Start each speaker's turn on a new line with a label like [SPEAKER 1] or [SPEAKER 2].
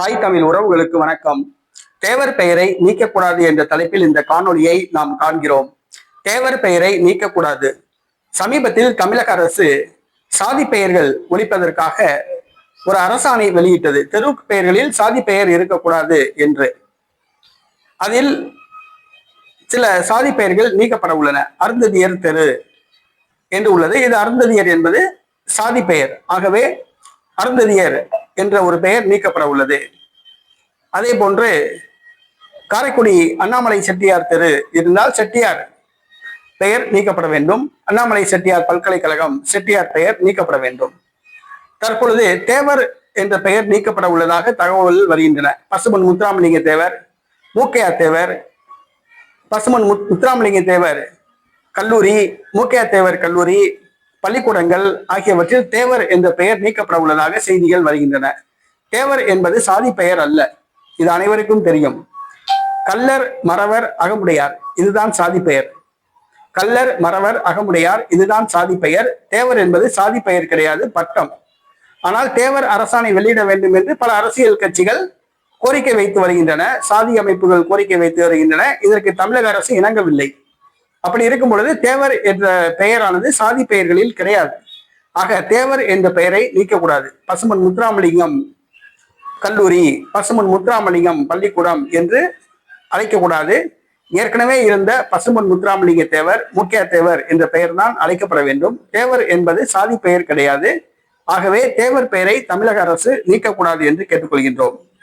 [SPEAKER 1] தாய் தமிழ் உறவுகளுக்கு வணக்கம். தேவர் பெயரை நீக்கக்கூடாது என்ற தலைப்பில் இந்த காணொளியை நாம் காண்கிறோம். தேவர் பெயரை நீக்கக்கூடாது. சமீபத்தில் தமிழக அரசு சாதி பெயர்கள் ஒழிப்பதற்காக ஒரு அரசாணை வெளியிட்டது. தெரு பெயர்களில் சாதி பெயர் இருக்கக்கூடாது என்று. அதில் சில சாதி பெயர்கள் நீக்கப்பட உள்ளன. அருந்ததியர் தெரு என்று உள்ளது. இது அருந்ததியர் என்பது சாதி பெயர். ஆகவே அருந்ததியர் என்ற ஒரு பெயர் நீக்கப்பட உள்ளது. அதே போன்று காரைக்குடி அண்ணாமலை செட்டியார் தெரு இருந்தால் செட்டியார் பெயர் நீக்கப்பட வேண்டும். அண்ணாமலை செட்டியார் பல்கலைக்கழகம் செட்டியார் பெயர் நீக்கப்பட வேண்டும். தற்பொழுது தேவர் என்ற பெயர் நீக்கப்பட உள்ளதாக தகவல்கள் வருகின்றன. பசுமன் முத்துராமலிங்க தேவர் மூக்கையார் தேவர் பசுமன் முத் முத்துராமலிங்க தேவர் கல்லூரி மூக்கையார் தேவர் கல்லூரி பள்ளிக்கூடங்கள் ஆகியவற்றில் தேவர் என்ற பெயர் நீக்கப்பட உள்ளதாக செய்திகள் வருகின்றன. தேவர் என்பது சாதி பெயர் அல்ல. இது அனைவருக்கும் தெரியும். கல்லர் மறவர் அகமுடையார் இதுதான் சாதி பெயர். கல்லர் மறவர் அகமுடையார் இதுதான் சாதி பெயர். தேவர் என்பது சாதி பெயர் கிடையாது பட்டம். ஆனால் தேவர் அரசாணை வெளியிட வேண்டும் என்று பல அரசியல் கட்சிகள் கோரிக்கை வைத்து வருகின்றன. சாதி அமைப்புகள் கோரிக்கை வைத்து வருகின்றன. இதற்கு தமிழக அரசு இணங்கவில்லை. அப்படி இருக்கும் பொழுது தேவர் என்ற பெயரானது சாதி பெயர்களில் கிடையாது. ஆக தேவர் என்ற பெயரை நீக்கக்கூடாது. பசுமன் முத்துராமலிங்கம் கல்லூரி பசுமன் முத்துராமலிங்கம் பள்ளிக்கூடம் என்று அழைக்கக்கூடாது. ஏற்கனவே இருந்த பசுமன் முத்துராமலிங்க தேவர் முக்கிய தேவர் என்ற பெயர் தான் அழைக்கப்பட வேண்டும். தேவர் என்பது சாதி பெயர் கிடையாது. ஆகவே தேவர் பெயரை தமிழக அரசு நீக்கக்கூடாது என்று கேட்டுக்கொள்கின்றோம்.